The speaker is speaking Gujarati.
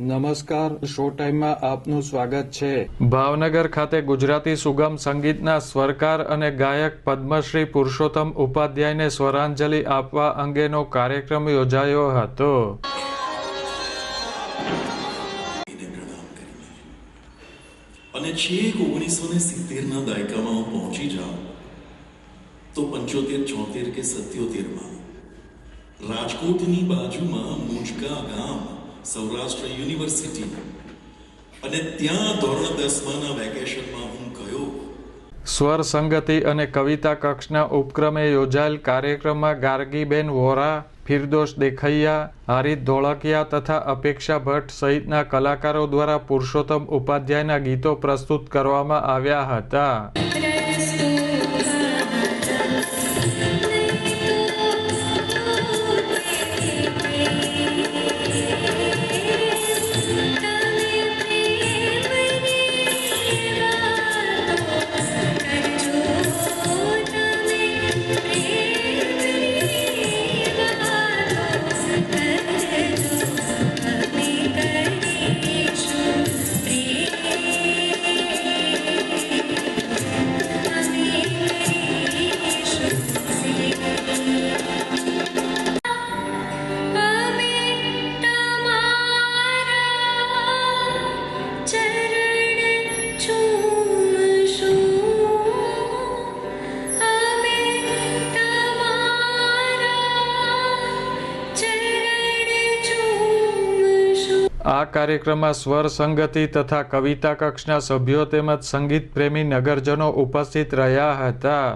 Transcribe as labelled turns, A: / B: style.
A: નમસ્કાર શો ટાઈમમાં આપનું સ્વાગત છે.
B: ભાવનગર ખાતે ગુજરાતી સુગમ સંગીતના સ્વરકાર અને ગાયક પદ્મશ્રી પુરુષોત્તમ ઉપાધ્યાયને સ્વરાંજલિ આપવા અંગેનો કાર્યક્રમ યોજાયો હતો.
C: અને છેક ઓગણીસો ને સિત્તેરના દાયકામાં હું પહોંચી જાઉં તો પંચોતેર છોતેર કે સત્યોતેરમાં રાજકોટની બાજુમાં મુંજકા ગામ સૌરાષ્ટ્ર યુનિવર્સિટી. અને ત્યાં ધોરણ દસમાના વેકેશનમાં હું ગયો.
B: સ્વર સંગતિ અને કવિતા કક્ષના ઉપક્રમે યોજાયેલ કાર્યક્રમમાં ગાર્ગીબેન વોરા ફિરદોશ દેખૈયા, હારિત ધોળકિયા તથા અપેક્ષા ભટ્ટ સહિતના કલાકારો દ્વારા પુરુષોત્તમ ઉપાધ્યાયના ગીતો પ્રસ્તુત કરવામાં આવ્યા હતા. આ કાર્યક્રમમાં સ્વર સંગતિ તથા કવિતા કક્ષના સભ્યો તેમજ સંગીત પ્રેમી નગરજનો ઉપસ્થિત રહ્યા હતા.